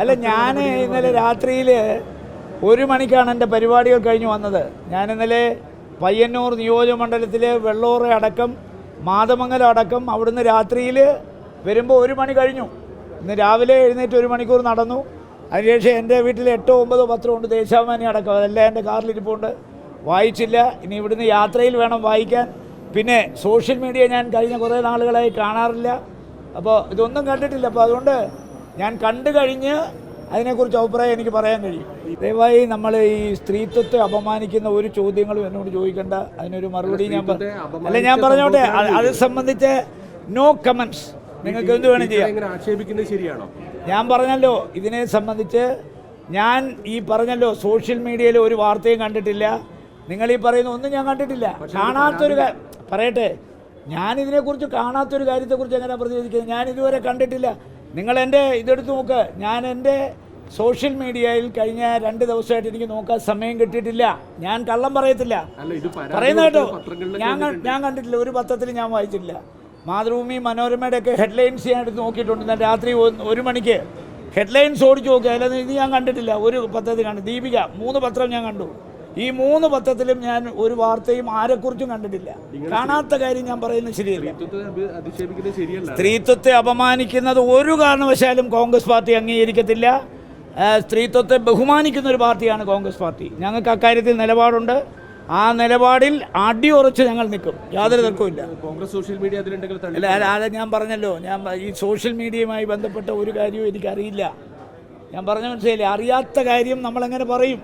അല്ല ഞാൻ ഇന്നലെ രാത്രിയിൽ ഒരു മണിക്കാണ് എന്റെ പരിപാടികൾ കഴിഞ്ഞ് വന്നത്. ഞാൻ ഇന്നലെ പയ്യന്നൂർ നിയോജക മണ്ഡലത്തിലെ വെള്ളോറ അടക്കം മാതമംഗലം അടക്കം അവിടുന്ന് രാത്രിയിൽ വരുമ്പോൾ ഒരു മണി കഴിഞ്ഞു. ഇന്ന് രാവിലെ എഴുന്നേറ്റ് ഒരു മണിക്കൂർ നടന്നു. അതിനുശേഷം എന്റെ വീട്ടിൽ എട്ടോ ഒമ്പതോ പത്രോ ഉണ്ട് ദേശാഭിമാനി അടക്കം. അതെല്ലാം എന്റെ കാറിലിരിപ്പുണ്ട്. വായിച്ചില്ല. ഇനി ഇവിടുന്ന് യാത്രയിൽ വേണം വായിക്കാൻ. പിന്നെ സോഷ്യൽ മീഡിയ ഞാൻ കഴിഞ്ഞ കുറേ നാളുകളായി കാണാറില്ല. അപ്പോൾ ഇതൊന്നും കണ്ടിട്ടില്ല. അപ്പോൾ അതുകൊണ്ട് ഞാൻ കണ്ടു കഴിഞ്ഞ് അതിനെക്കുറിച്ച് അഭിപ്രായം എനിക്ക് പറയാൻ കഴിയും. ദയവായി നമ്മൾ ഈ സ്ത്രീത്വത്തെ അപമാനിക്കുന്ന ഒരു ചോദ്യങ്ങളും എന്നോട് ചോദിക്കേണ്ട. അതിനൊരു മറുപടി ഞാൻ അല്ല ഞാൻ പറഞ്ഞോട്ടെ അത് സംബന്ധിച്ച് നോ കമൻസ് നിങ്ങൾക്ക് എന്ത് വേണം ചെയ്യാം? ആക്ഷേപിക്കുന്നത് ശരിയാണോ? ഞാൻ പറഞ്ഞല്ലോ ഇതിനെ സംബന്ധിച്ച് ഞാൻ ഈ പറഞ്ഞല്ലോ സോഷ്യൽ മീഡിയയിൽ ഒരു വാർത്തയും കണ്ടിട്ടില്ല. നിങ്ങൾ ഈ പറയുന്ന ഒന്നും ഞാൻ കണ്ടിട്ടില്ല. കാണാത്തൊരു പറയട്ടെ ഞാൻ ഇതിനെക്കുറിച്ച് കാണാത്തൊരു കാര്യത്തെക്കുറിച്ച് എങ്ങനെ പ്രതികരിക്കുന്നത്? ഞാൻ ഇതുവരെ കണ്ടിട്ടില്ല. നിങ്ങൾ എന്റെ ഇതെടുത്ത് നോക്ക്. ഞാൻ എന്റെ സോഷ്യൽ മീഡിയയിൽ കഴിഞ്ഞ രണ്ട് ദിവസമായിട്ട് എനിക്ക് നോക്കാൻ സമയം കിട്ടിയിട്ടില്ല. ഞാൻ കള്ളം പറയത്തില്ല. പറയുന്ന കേട്ടോ. ഞാൻ ഞാൻ കണ്ടിട്ടില്ല. ഒരു പത്രത്തിൽ ഞാൻ വായിച്ചിട്ടില്ല. മാതൃഭൂമി മനോരമയുടെ ഒക്കെ ഹെഡ്ലൈൻസ് ഞാൻ എടുത്ത് നോക്കിയിട്ടുണ്ട്. ഞാൻ രാത്രി ഒരു മണിക്ക്. ഹെഡ്ലൈൻസ് ഓടിച്ച് നോക്കി. അതിലത് ഇത് ഞാൻ കണ്ടിട്ടില്ല. ഒരു പത്രത്തിൽ കണ്ടു ദീപിക മൂന്ന് പത്രം ഞാൻ കണ്ടു. ഈ മൂന്ന് പത്രത്തിലും ഞാൻ ഒരു വാർത്തയും ആരെക്കുറിച്ചും കണ്ടിട്ടില്ല. കാണാത്ത കാര്യം ഞാൻ പറയുന്നത് ശരിയല്ല. സ്ത്രീത്വത്തെ അപമാനിക്കുന്നത് ഒരു കാരണവശാലും കോൺഗ്രസ് പാർട്ടി അംഗീകരിക്കത്തില്ല. സ്ത്രീത്വത്തെ ബഹുമാനിക്കുന്ന ഒരു പാർട്ടിയാണ് കോൺഗ്രസ് പാർട്ടി. ഞങ്ങൾക്ക് അക്കാര്യത്തിൽ നിലപാടുണ്ട്. ആ നിലപാടിൽ അടിയുറച്ച് ഞങ്ങൾ നിൽക്കും. യാതൊരു തർക്കവുമില്ല. കോൺഗ്രസ് സോഷ്യൽ മീഡിയ അല്ല അല്ല, ഞാൻ പറഞ്ഞല്ലോ. ഞാൻ ഈ സോഷ്യൽ മീഡിയയുമായി ബന്ധപ്പെട്ട ഒരു കാര്യവും എനിക്കറിയില്ല. ഞാൻ പറഞ്ഞ മനസ്സിലായില്ലേ? അറിയാത്ത കാര്യം നമ്മളെങ്ങനെ പറയും?